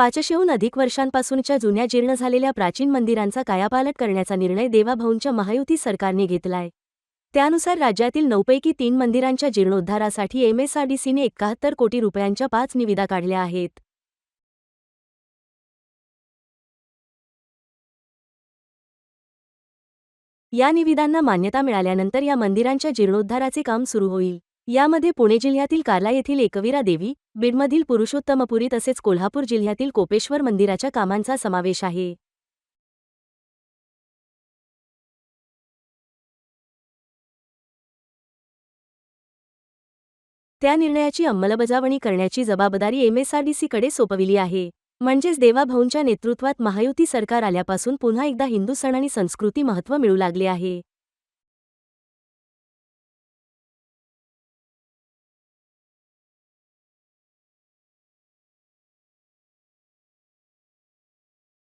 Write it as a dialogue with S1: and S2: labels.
S1: पाचशेहून अधिक वर्षांपासूनच्या जुन्या जीर्ण झालेल्या प्राचीन मंदिरांचा कायापालट करण्याचा निर्णय देवाभाऊंच्या महायुती सरकारने घेतलाय. त्यानुसार राज्यातील नऊपैकी तीन मंदिरांच्या जीर्णोद्धारासाठी एमएसआरडीसीने एकाहत्तर कोटी रुपयांच्या पाच निविदा काढल्या आहेत. या निविदांना मान्यता मिळाल्यानंतर या मंदिरांच्या जीर्णोद्धाराचे काम सुरू होईल. यामध्ये पुणे जिल्ह्यातील कार्ला येथील एकवीरा देवी बीडमधील पुरुषोत्तमपुरी तसेच कोल्हापूर जिल्ह्यातील कोपेश्वर मंदिराच्या कामांचा समावेश आहे. त्या निर्णयाची अंमलबजावणी करण्याची जबाबदारी एमएसआरडीसीकडे सोपविली आहे. म्हणजेच देवाभाऊंच्या नेतृत्वात महायुती सरकार आल्यापासून पुन्हा एकदा हिंदू सण आणि संस्कृती महत्त्व मिळू लागले आहे.